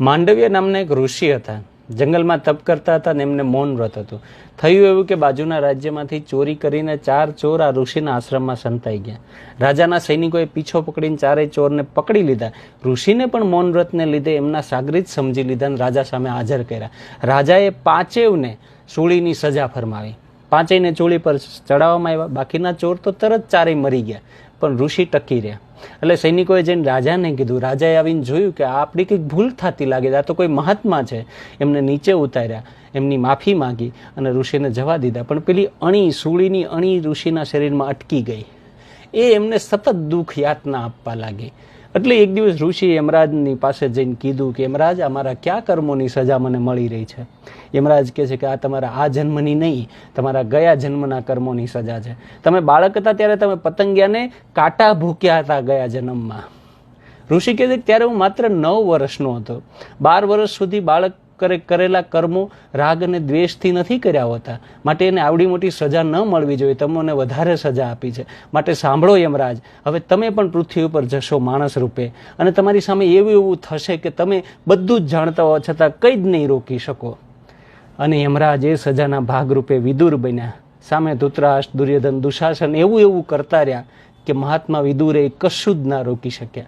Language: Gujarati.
માંડવ્ય નામના એક ઋષિ હતા. જંગલમાં તપ કરતા હતા ને એમને મૌન વ્રત હતું. થયું એવું કે બાજુના રાજ્યમાંથી ચોરી કરીને ચાર ચોર આ ઋષિના આશ્રમમાં સંતાઈ ગયા. રાજાના સૈનિકોએ પીછો પકડીને ચારેય ચોરને પકડી લીધા. ઋષિને પણ મૌન વ્રતને લીધે એમના સાગરીત સમજી લીધા અને રાજા સામે હાજર કર્યા. રાજાએ પાંચેવને સૂળીની સજા ફરમાવી. પાંચેયને ચૂળી પર ચડાવવામાં આવ્યા. બાકીના ચોર તો તરત ચારેય મરી ગયા. પણ ઋષિ ટકી રહ્યા. એટલે સૈનિકોએ જઈને રાજાને કીધું, રાજાએ આવીને જોયું કે આપણી કંઈક ભૂલ થતી લાગે આ તો કોઈ મહાત્મા છે. એમને નીચે ઉતાર્યા, એમની માફી માંગી અને ઋષિને જવા દીધા. પણ પેલી અણી, સૂળીની અણી ઋષિના શરીરમાં અટકી ગઈ. એ એમને સતત દુઃખ યાતના આપવા લાગી. એટલે એક દિવસ ઋષિ યમરાજની પાસે જઈને કીધું કે, યમરાજ અમારા કયા કર્મોની સજા મને મળી રહી છે? યમરાજ કહે છે કે, આ તમારા આ જન્મની નહીં, તમારા ગયા જન્મના કર્મોની સજા છે. તમે બાળક હતા ત્યારે તમે પતંગિયાને કાંટા ભૂક્યા હતા ગયા જન્મમાં. ઋષિ કહે છે ત્યારે હું માત્ર નવ વર્ષનો હતો. બાર વર્ષ સુધી બાળક કરે કરેલા કર્મો રાગ અને દ્વેષથી નથી કર્યા હોતા. માટે એને આવડી મોટી સજા ન મળવી જોઈએ. તમને વધારે સજા આપી છે. માટે સાંભળો યમરાજ, હવે તમે પણ પૃથ્વી ઉપર જશો માણસ રૂપે. અને તમારી સામે એવું એવું થશે કે તમે બધું જ જાણતા હોવા છતાં કંઈ જ નહીં રોકી શકો. અને યમરાજ એ સજાના ભાગરૂપે વિદુર બન્યા. સામે ધૃતરાષ્ટ્ર, દુર્યોધન, દુશાસન એવું એવું કરતા રહ્યા કે મહાત્મા વિદુરે કશું જ ના રોકી શક્યા.